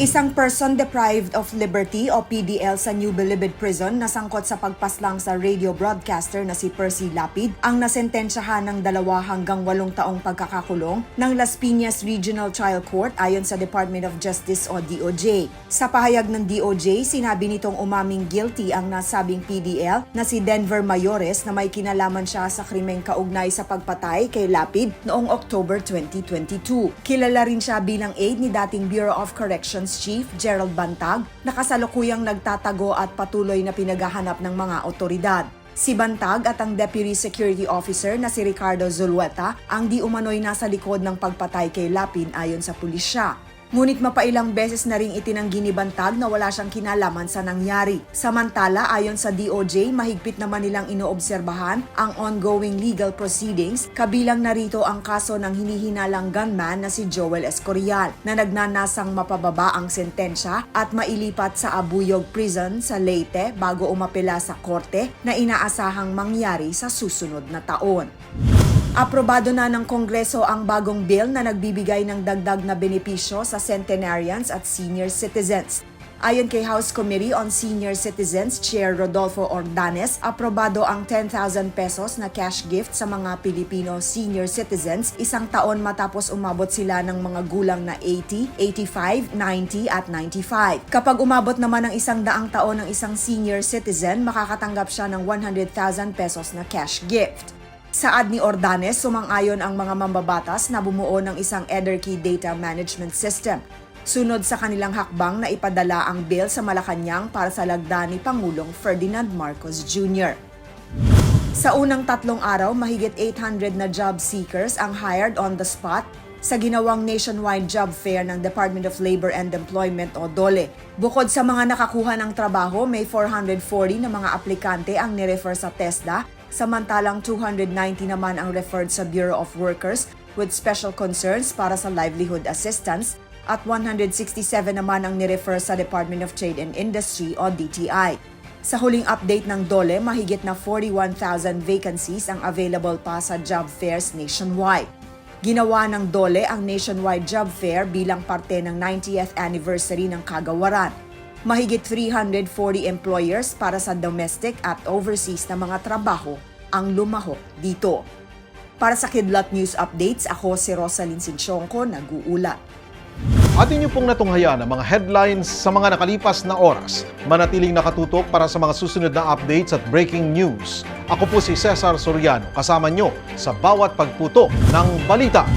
Isang person deprived of liberty o PDL sa New Bilibid Prison na sangkot sa pagpaslang sa radio broadcaster na si Percy Lapid ang nasentensyahan ng dalawa hanggang walong taong pagkakakulong ng Las Piñas Regional Trial Court ayon sa Department of Justice o DOJ. Sa pahayag ng DOJ, sinabi nitong umaming guilty ang nasabing PDL na si Denver Mayores na may kinalaman siya sa krimeng kaugnay sa pagpatay kay Lapid noong October 2022. Kilala rin siya bilang aide ni dating Bureau of Corrections Chief Gerald Bantag na kasalukuyang nagtatago at patuloy na pinaghahanap ng mga otoridad. Si Bantag at ang Deputy Security Officer na si Ricardo Zulueta ang di umano'y nasa likod ng pagpatay kay Lapin ayon sa pulisya. Ngunit mapailang beses na ring itinanggi ni Bantag na wala siyang kinalaman sa nangyari. Samantala, ayon sa DOJ, mahigpit naman nilang inoobserbahan ang ongoing legal proceedings, kabilang narito ang kaso ng hinihinalang gunman na si Joel Escorial na nagnanasang mapababa ang sentensya at mailipat sa Abuyog Prison sa Leyte bago umapela sa korte na inaasahang mangyari sa susunod na taon. Aprobado na ng Kongreso ang bagong bill na nagbibigay ng dagdag na benepisyo sa centenarians at senior citizens. Ayon kay House Committee on Senior Citizens Chair Rodolfo Ordanes, aprobado ang 10,000 pesos na cash gift sa mga Pilipino senior citizens isang taon matapos umabot sila ng mga gulang na 80, 85, 90 at 95. Kapag umabot naman ng isang daang taon ng isang senior citizen, makakatanggap siya ng 100,000 pesos na cash gift. Saad ni Ordanes, sumang-ayon ang mga mambabatas na bumuo ng isang Ederkey Data Management System. Sunod sa kanilang hakbang na ipadala ang bill sa Malacanang para sa lagda ni Pangulong Ferdinand Marcos Jr. Sa unang tatlong araw, mahigit 800 na job seekers ang hired on the spot sa ginawang nationwide job fair ng Department of Labor and Employment o DOLE. Bukod sa mga nakakuha ng trabaho, may 440 na mga aplikante ang nirefer sa TESDA, samantalang 290 naman ang referred sa Bureau of Workers with special concerns para sa livelihood assistance at 167 naman ang nirefer sa Department of Trade and Industry o DTI. Sa huling update ng DOLE, mahigit na 41,000 vacancies ang available pa sa job fairs nationwide. Ginawa ng DOLE ang nationwide job fair bilang parte ng 90th anniversary ng kagawaran. Mahigit 340 employers para sa domestic at overseas na mga trabaho ang lumahok dito. Para sa Kidlat News Updates, ako si Rosalyn Sinchonko, nag-uulat. Atin niyo pong natunghayan ang mga headlines sa mga nakalipas na oras. Manatiling nakatutok para sa mga susunod na updates at breaking news. Ako po si Cesar Soriano, kasama nyo sa bawat pagputo ng balita.